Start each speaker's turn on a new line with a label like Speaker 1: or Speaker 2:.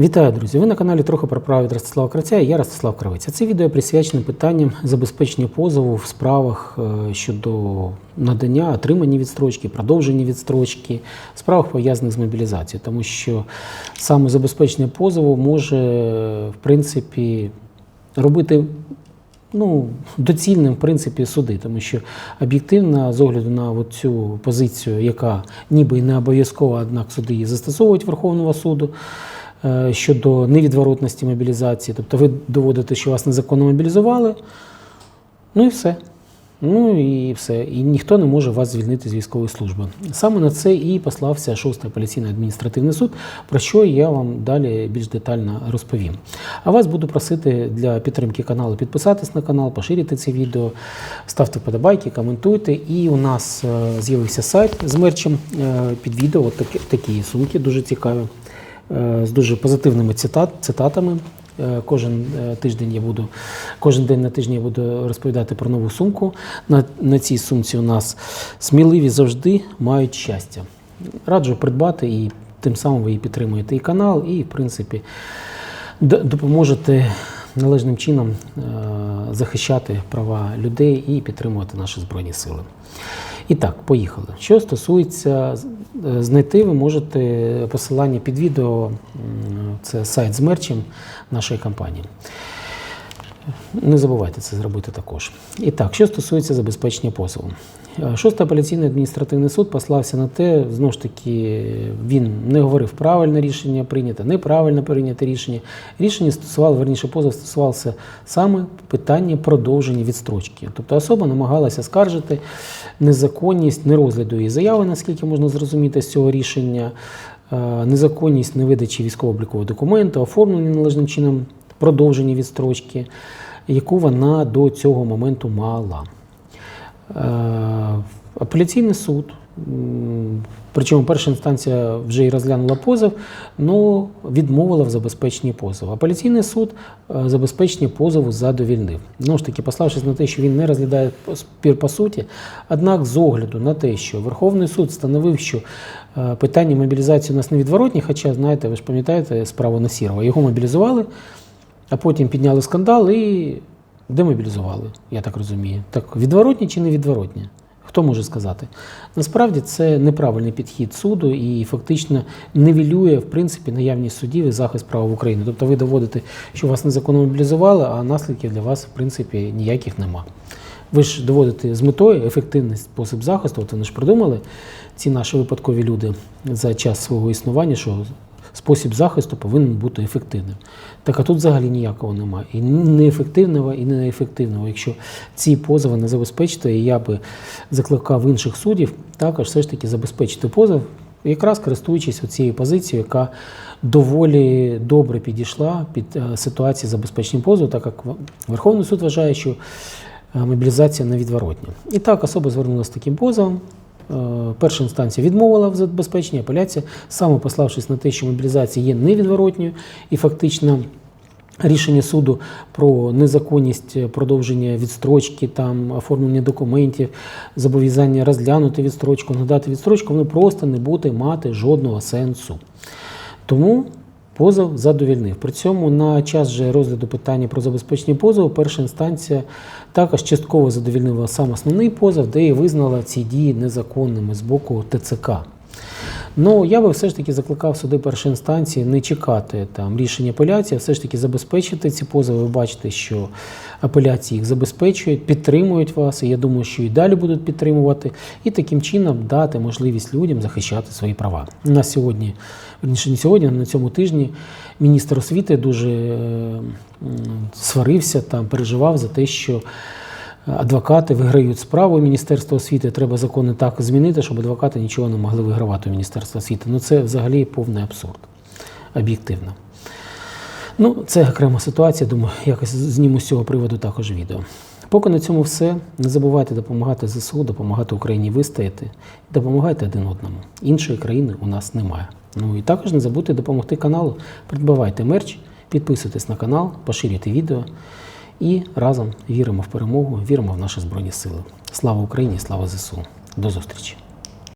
Speaker 1: Вітаю, друзі! Ви на каналі трохи про право від Ростислава Кравця і я Ростислав Кравець. А Це відео присвячене питанням забезпечення позову в справах е, щодо надання, отримання відстрочки, продовження відстрочки, справах пов'язаних з мобілізацією, тому що саме забезпечення позову може, в принципі, робити ну, доцільним в принципі суди, тому що об'єктивно, з огляду на цю позицію, яка ніби і не обов'язкова, однак суди її застосовують Верховного суду щодо невідворотності мобілізації. Тобто ви доводите, що вас незаконно мобілізували, ну і все. Ну і все. І ніхто не може вас звільнити з військової служби. Саме на це і послався 6-й апеляційний адміністративний суд, про що я вам далі більш детально розповім. А вас буду просити для підтримки каналу підписатись на канал, поширити це відео, ставте вподобайки, коментуйте. І у нас е, з'явився сайт з мерчем е, під відео. От такі, такі сумки дуже цікаві, е, з дуже позитивними цитат, цитатами. Е, Кожен е, тиждень я буду, кожен день на тижні я буду розповідати про нову сумку. На, на цій сумці у нас сміливі завжди мають щастя. Раджу придбати і тим самим ви і підтримуєте і канал, і, в принципі, допоможете належним чином е, захищати права людей і підтримувати наші збройні сили. І так, поїхали. Що стосується е, знайти, ви можете посилання під відео, це сайт з мерчем нашої компанії. Не забувайте це зробити також. І так, що стосується забезпечення позову. Е, Шостий апеляційний адміністративний суд послався на те, знову ж таки, він не говорив правильне рішення прийнято, неправильно прийняте рішення. Рішення стосувало, верніше, позов стосувався саме питання продовження відстрочки. Тобто особа намагалася скаржити незаконність нерозгляду її заяви, наскільки можна зрозуміти з цього рішення, е, незаконність невидачі військово-облікового документу, оформлення належним чином продовження відстрочки, яку вона до цього моменту мала. Е, Апеляційний суд, причому перша інстанція вже й розглянула позов, але відмовила в забезпеченні позову. Апеляційний суд е, забезпечення позову задовільнив. Знову ж таки, пославшись на те, що він не розглядає спір по суті, однак з огляду на те, що Верховний суд встановив, що е, питання мобілізації у нас невідворотні, хоча, знаєте, ви ж пам'ятаєте справу Насірова, його мобілізували, а потім підняли скандал і демобілізували, я так розумію. Так, відворотні чи не відворотні? Хто може сказати? Насправді це неправильний підхід суду і фактично невілює в принципі наявність судів і захист права в Україні. Тобто ви доводите, що вас незаконно мобілізували, а наслідків для вас в принципі ніяких нема. Ви ж доводите з метою ефективний спосіб захисту. От вони ж придумали ці наші випадкові люди за час свого існування, що спосіб захисту повинен бути ефективним. Так а тут взагалі ніякого немає. І неефективного, і неефективного. Якщо ці позови не забезпечити, і я би закликав інших суддів також все ж таки забезпечити позов, якраз користуючись цією позицією, яка доволі добре підійшла під е, ситуацію забезпечення позову, так як Верховний суд вважає, що е, мобілізація невідворотня. І так особа звернулася з таким позовом. Е, Перша інстанція відмовила в забезпеченні, апеляція, саме пославшись на те, що мобілізація є невідворотньою, і фактично рішення суду про незаконність продовження відстрочки, там оформлення документів, зобов'язання розглянути відстрочку, надати відстрочку, воно просто не буде мати жодного сенсу. Тому позов задовільнив. При цьому на час же розгляду питання про забезпечення позову перша інстанція також частково задовільнила сам основний позов, де і визнала ці дії незаконними з боку ТЦК. Ну, я би все ж таки закликав суди першої інстанції не чекати там рішення апеляції, а все ж таки забезпечити ці позови. Ви бачите, що апеляції їх забезпечують, підтримують вас, і я думаю, що і далі будуть підтримувати, і таким чином дати можливість людям захищати свої права. У нас сьогодні, верніше не сьогодні, на цьому тижні міністр освіти дуже е, сварився там, переживав за те, що. Адвокати виграють справу Міністерства освіти. Треба закони так змінити, щоб адвокати нічого не могли вигравати у Міністерства освіти. Ну це взагалі повний абсурд, об'єктивно. Ну, це окрема ситуація, думаю, якось зніму з цього приводу також відео. Поки на цьому все. Не забувайте допомагати ЗСУ, допомагати Україні вистояти. Допомагайте один одному. Іншої країни у нас немає. Ну і також не забудьте допомогти каналу. Придбавайте мерч, підписуйтесь на канал, поширюйте відео. І разом віримо в перемогу, віримо в наші Збройні Сили. Слава Україні, слава ЗСУ. До зустрічі!